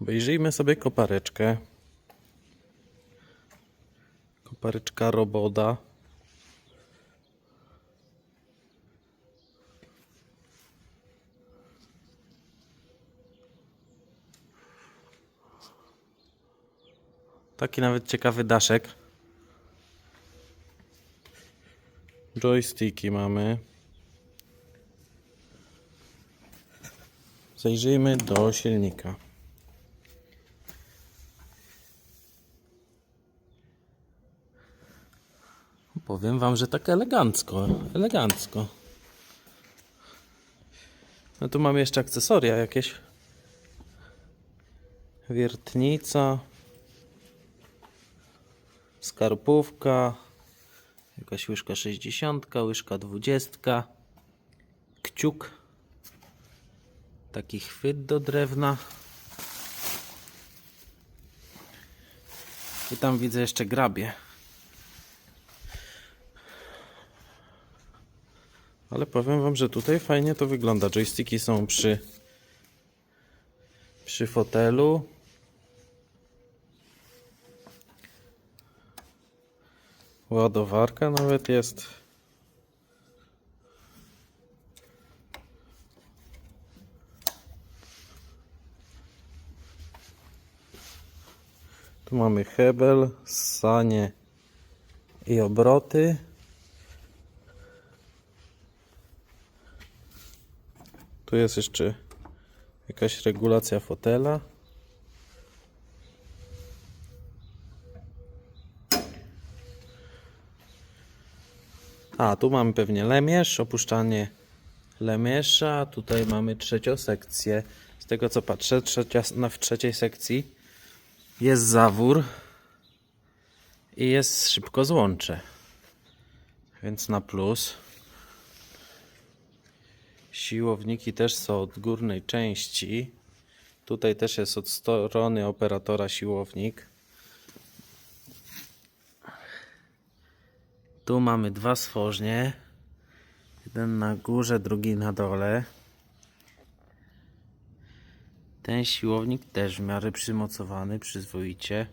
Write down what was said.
Obejrzyjmy sobie kopareczkę. Kopareczka Roboda. Taki nawet ciekawy daszek. Joysticki mamy. Zajrzyjmy do silnika. Powiem wam, że tak elegancko, elegancko. No tu mamy jeszcze akcesoria jakieś. Wiertnica. Skarpówka. Jakaś łyżka 60, łyżka 20. Kciuk. Taki chwyt do drewna. I tam widzę jeszcze grabie. Ale powiem wam, że tutaj fajnie to wygląda. Joysticki są przy przy fotelu. Ładowarka nawet jest. Tu mamy hebel, sanie i obroty. Tu jest jeszcze jakaś regulacja fotela. A, tu mamy pewnie lemierz, opuszczanie lemierza. Tutaj mamy trzecią sekcję. Z tego co patrzę, trzecia, na, w trzeciej sekcji jest zawór i jest szybko złącze. Więc na plus. Siłowniki też są od górnej części. Tutaj też jest od strony operatora siłownik. Tu mamy dwa stworznie. Jeden na górze, drugi na dole. Ten siłownik też w miarę przymocowany, przyzwoicie.